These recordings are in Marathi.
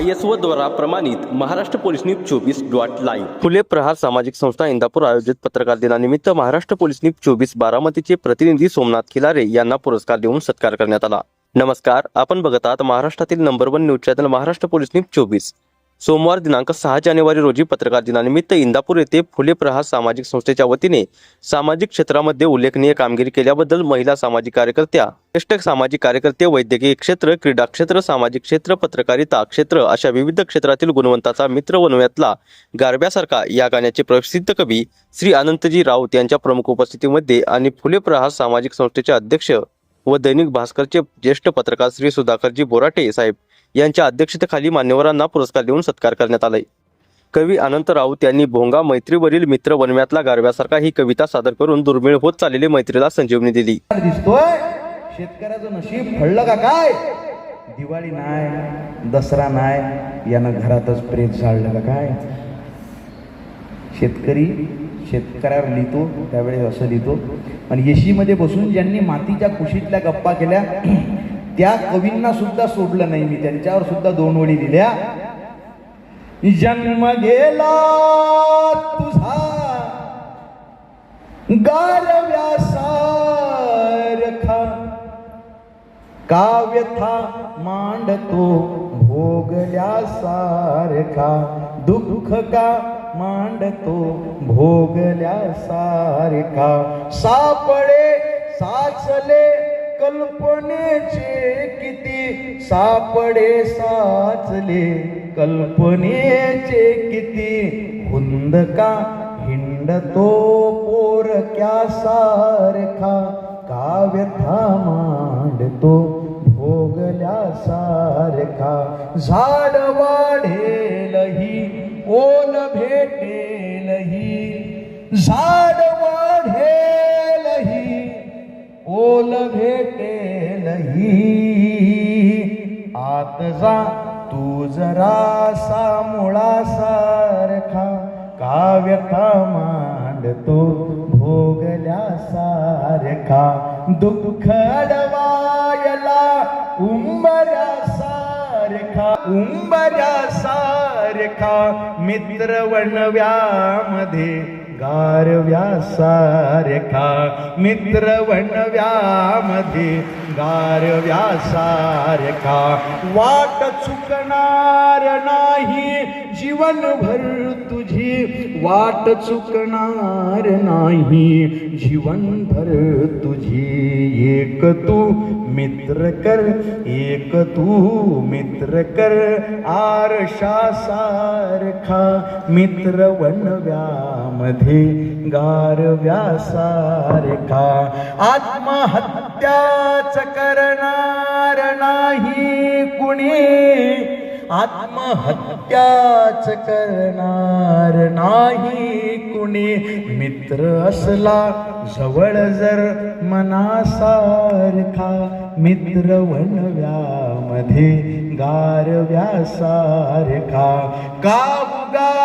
आय एस ओ द्वारा प्रमाणित महाराष्ट्र पोलीस न्यूज चोवीस डॉट लाईव्ह. फुले प्रहार सामाजिक संस्था इंदापूर आयोजित पत्रकार दिनानिमित्त महाराष्ट्र पोलीस न्यूज चोवीस बारामतीचे प्रतिनिधी सोमनाथ खिलारे यांना पुरस्कार देऊन सत्कार करण्यात आला. नमस्कार आपण बघत आहात महाराष्ट्रातील number one news channel Maharashtra police news चोवीस. सोमवार दिनांक सहा जानेवारी रोजी पत्रकार दिनानिमित्त इंदापूर येथे फुले प्रहार सामाजिक संस्थेच्या वतीने सामाजिक क्षेत्रामध्ये उल्लेखनीय कामगिरी केल्याबद्दल महिला सामाजिक कार्यकर्त्या ज्येष्ठ सामाजिक कार्यकर्ते वैद्यकीय क्षेत्र क्रीडा क्षेत्र सामाजिक क्षेत्र पत्रकारिता क्षेत्र अशा विविध क्षेत्रातील गुणवंताचा मित्र वनव्यातला गारब्यासारखा या गाण्याचे प्रसिद्ध कवी श्री अनंतजी राऊत यांच्या प्रमुख उपस्थितीमध्ये आणि फुले प्रहार सामाजिक संस्थेचे अध्यक्ष व दैनिक भास्करचे ज्येष्ठ पत्रकार श्री सुधाकरजी बोराटे साहेब यांच्या अध्यक्षतेखाली मान्यवरांना पुरस्कार देऊन सत्कार करण्यात आलाय. कवी अनंत राऊत यांनी भोंगा मैत्रीवरील मित्र वनव्यातला गारव्यासारखा ही कविता सादर करून दुर्मिळ होत चाललेली मैत्रीला संजीवनी दिली. दिसतोय? शेतकऱ्याचं नशीब फळलं का काय? दिवाळी नाय दसरा नाय यानं घरातच प्रेत झाडलं का काय? शेतकरी शेतकऱ्यावर लिहितो त्यावेळेस असं लिहितो. आणि येशीमध्ये बसून ज्यांनी मातीच्या कुशीतल्या गप्पा केल्या त्या कवींना सुद्धा सोडलं नाही मी. त्यांच्यावर सुद्धा दोन वडी दिल्या. जन्म गेला तुझा गारव्यासारखा काव्यथा मांडतो भोगल्यासारखा दुःख का मांडतो भोगल्यासारखा सापडे साचले कल्पनेचे किती सापडे साचले. कल्पनेचे किती हुंद का हिंडतो पोरक्या सारखा. काव्यथा मांडतो भोगल्या सारखा. झाड वाढेलही ओल भेटेलही. झाड माझा तू जरासा मुळासारखा काव्यथा मांडतो भोगल्यासारखा दुःख अडवायला उंबऱ्यासारखा उंबऱ्यासारखा मित्र वणव्यामध्ये गारव्यासारखा मित्र वणव्यामध्ये गारव्यासारखा वाट चुकणार नाही जीवनभर तू वाट चुकणार नाही. जीवनभर तुझी एक तू मित्र कर एक तू मित्र कर. आरशा सारखा मित्र वनव्यामध्ये गारव्यासारखा आत्महत्याच करणार नाही कुणी. आत्महत्याच करणार नाही कुणी. मित्र असला जवळ जर मनासारखा मित्र वनव्यामध्ये गारव्यासारखा. काबुगा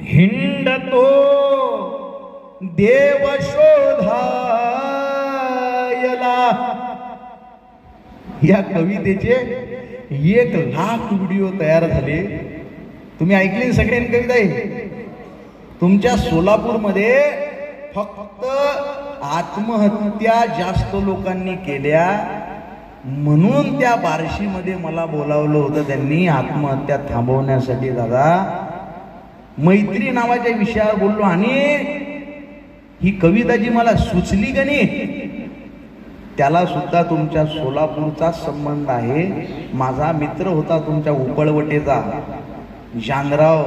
हिंडतो देव शोधायला. या कवितेचे एक लाख व्हिडिओ तयार झाले. तुम्ही ऐकले सगळ्यांनी कविता आहे तुमच्या सोलापूरमध्ये फक्त आत्महत्या जास्त लोकांनी केल्या. म्हणून त्या बार्शीमध्ये मला बोलावलं होतं त्यांनी आत्महत्या थांबवण्यासाठी दादा. मैत्री नावाच्या विषयावर बोललो आणि ही कविता जी मला सुचली का नाही त्याला सुद्धा तुमच्या सोलापूरचा संबंध आहे. माझा मित्र होता तुमच्या उपळवटेचा जानराव.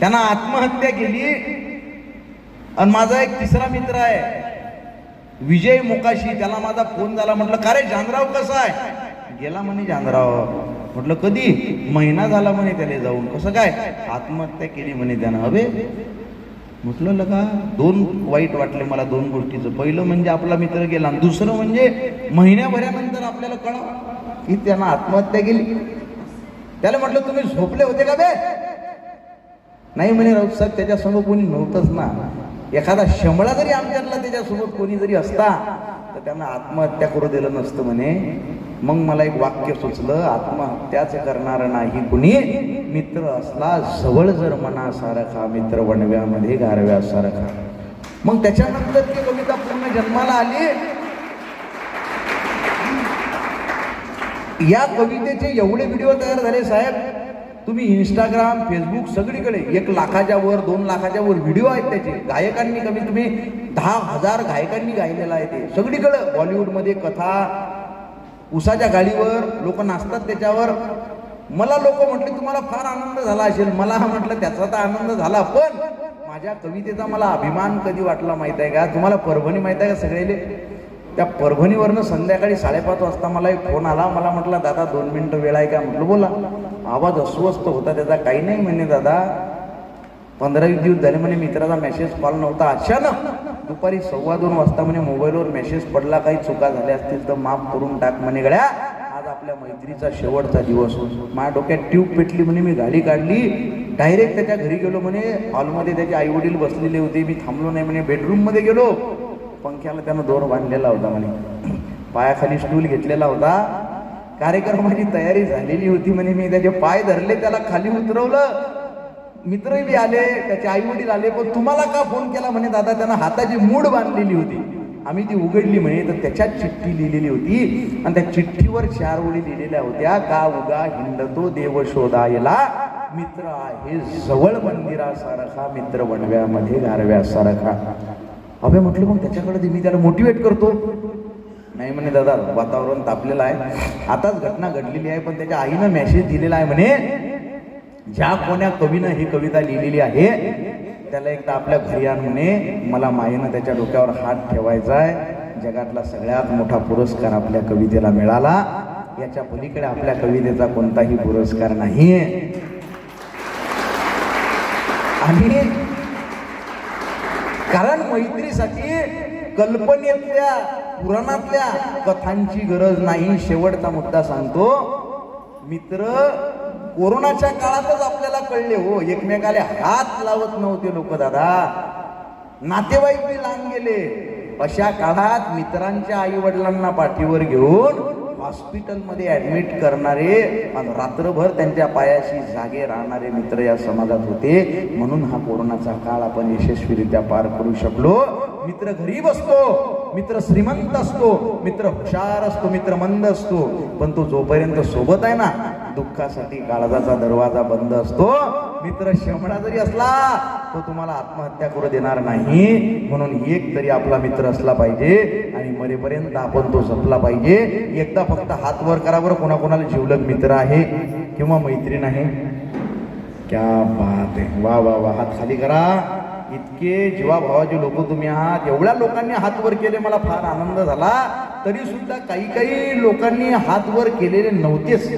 त्यानं आत्महत्या केली. आणि माझा एक तिसरा मित्र आहे. विजय मुकाशी त्याला माझा फोन झाला. म्हटलं का रे जानराव कसा आहे? गेला म्हणे जानराव. म्हटलं कधी? महिना झाला म्हणे त्याला जाऊन. कसं काय? आत्महत्या केली म्हणे त्यानं. हवे म्हटलं लगा दोन वाईट वाटले मला दोन गोष्टीचं. पहिलं म्हणजे आपला मित्र गेला दुसरं म्हणजे महिन्याभरानंतर आपल्याला कळा की त्यानं आत्महत्या केली. त्याला म्हटलं तुम्ही झोपले होते का बे? नाही म्हणे राऊत साहेब त्याच्यासमोर कोणी नव्हतंच ना. एखादा शंभळा जरी आमच्यातला त्याच्यासोबत कोणी जरी असता तर त्यांना आत्महत्या करू दिलं नसतं म्हणे. मग मला एक वाक्य सुचलं आत्महत्याच करणार नाही कुणी. मित्र असला जवळ जर मनासारखा मित्र वणव्यामध्ये गारव्यासारखा. मग त्याच्यानंतर ती कविता पूर्ण जन्माला आली. या कवितेचे एवढे व्हिडिओ तयार झाले साहेब. तुम्ही इंस्टाग्राम फेसबुक सगळीकडे एक लाखाच्या वर दोन लाखाच्या वर व्हिडिओ आहेत त्याचे. गायकांनी कमी तुम्ही दहा हजार गायकांनी गायलेलं आहे ते. सगळीकडे बॉलिवूडमध्ये कथा उसाच्या गाडीवर लोक नाचतात त्याच्यावर. मला लोक म्हटले तुम्हाला फार आनंद झाला असेल. मला म्हटलं त्याचा तर आनंद झाला पण माझ्या कवितेचा मला अभिमान कधी वाटला माहीत आहे का? तुम्हाला परभणी माहीत आहे का सगळेले त्या परभणीवरनं संध्याकाळी साडेपाच वाजता मला एक फोन आला. मला म्हटलं दादा दोन मिनिटं वेळ आहे का? म्हटलं बोला. आवाज अस्वस्थ होता त्याचा. काही नाही म्हणे दादा. पंधरा वीस दिवस झाले म्हणे मित्राचा मेसेज कॉल नव्हता. अचानक दुपारी सव्वा दोन वाजता म्हणे मोबाईलवर मेसेज पडला काही चुका झाल्या असतील तर माफ करून टाक म्हणे गड्या. आज आपल्या मैत्रीचा शेवटचा दिवस. माझ्या डोक्यात ट्यूब पेटली म्हणे मी गाडी काढली. डायरेक्ट त्याच्या घरी गेलो म्हणे. हॉलमध्ये त्याचे आई वडील बसलेले होते. मी थांबलो नाही म्हणे. बेडरूममध्ये गेलो. पंख्याला त्यानं दोर बांधलेला होता म्हणे. पायाखाली स्टूल घेतलेला होता. कार्यक्रमाची तयारी झालेली होती म्हणे. मी त्याचे पाय धरले त्याला खाली उतरवलं. मित्रही बी आले त्याचे आई वडील आले पण तुम्हाला का फोन केला म्हणे दादा त्यानं हाताची मूड बांधलेली होती. आम्ही ती उघडली म्हणे तर त्याच्यात चिठ्ठी लिहिलेली होती. आणि त्या चिठ्ठीवर चार ओळी लिहिलेल्या होत्या का उगा हिंडतो देव शोधायला? मित्र आहे जवळ मंदिरासारखा मित्र वणव्यामध्ये गारव्यासारखा अभे म्हटलं मग त्याच्याकडे ते मी त्याला मोटिवेट करतो. नाही म्हणे दादा वातावरण तापलेलं आहे. आताच घटना घडलेली आहे पण त्याच्या आईनं मेसेज दिलेला आहे म्हणे ज्या कोण्या कवीनं ही कविता लिहिलेली आहे त्याला एकदा आपल्या घरी आण म्हणे मला मायेनं त्याच्या डोक्यावर हात ठेवायचा आहे जगातला सगळ्यात मोठा पुरस्कार आपल्या कवितेला मिळाला. याच्या पलीकडे आपल्या कवितेचा कोणताही पुरस्कार नाहीये. आणि कारण मैत्रीसाठी कल्पनेतल्या पुराणातल्या कथांची गरज नाही शेवटचा मुद्दा सांगतो. मित्र कोरोनाच्या काळातच आपल्याला कळले हो एकमेकाला हात लावत नव्हते लोक दादा. नातेवाईक बी लांब गेले. अशा काळात मित्रांच्या आई वडिलांना पाठीवर घेऊन हॉस्पिटलमध्ये ऍडमिट करणारे आणि रात्रभर त्यांच्या पायाशी जागे राहणारे मित्र या समाजात होते. म्हणून हा कोरोनाचा काळ आपण यशस्वीरित्या पार करू शकलो. मित्र घरी बसतो मित्र श्रीमंत असतो मित्र हुशार असतो मित्र मंद असतो. पण तो जोपर्यंत सोबत आहे ना दुःखासाठी काळजाचा दरवाजा बंद असतो. मित्र शेमडा जरी असला तो तुम्हाला आत्महत्या करू देणार नाही. म्हणून एक तरी आपला मित्र असला पाहिजे आणि मरेपर्यंत आपण तो जपला पाहिजे. एकदा फक्त हात वर करा बरं कोणाकोणाला जिवलग मित्र आहे किंवा मैत्रीण आहे. क्या बात आहे. वा वा वा. हात खाली करा. इतके जीवाभावाचे लोक तुम्ही आहात. एवढ्या लोकांनी हात वर केले मला फार आनंद झाला. तरी सुद्धा काही काही लोकांनी हात वर केलेले नव्हतेच.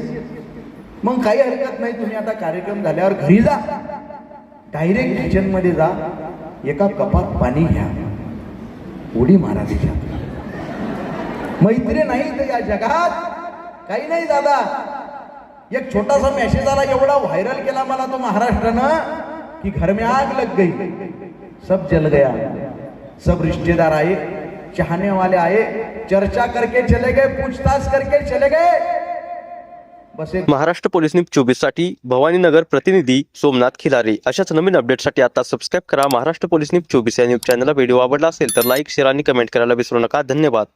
मग काही हरकत नाही तुम्ही आता कार्यक्रम झाल्यावर घरी जा. डायरेक्ट किचनमध्ये जा. एका कपात पाणी घ्या. उडी मारा त्याच्यात मैत्री नाही तर या जगात. काही नाही दादा. एक छोटासा मेसेज आला एवढा व्हायरल केला मला तो महाराष्ट्रानं कि घर में आग लग गई. सब जल गया. सब रिश्तेदार आए. चाहने वाले आए. चर्चा करके चले गए. पूछताछ करके चले गए. महाराष्ट्र पोलीस न्यूज चोवीससाठी भवानीनगर प्रतिनिधी सोमनाथ खिलारे. अशाच नवीन अपडेटसाठी आता सबस्क्राईब करा महाराष्ट्र पोलीस न्यूज चोवीस या न्यूज चॅनलला व्हिडिओ आवडला असेल तर लाईक शेअर आणि कमेंट करायला विसरू नका. धन्यवाद.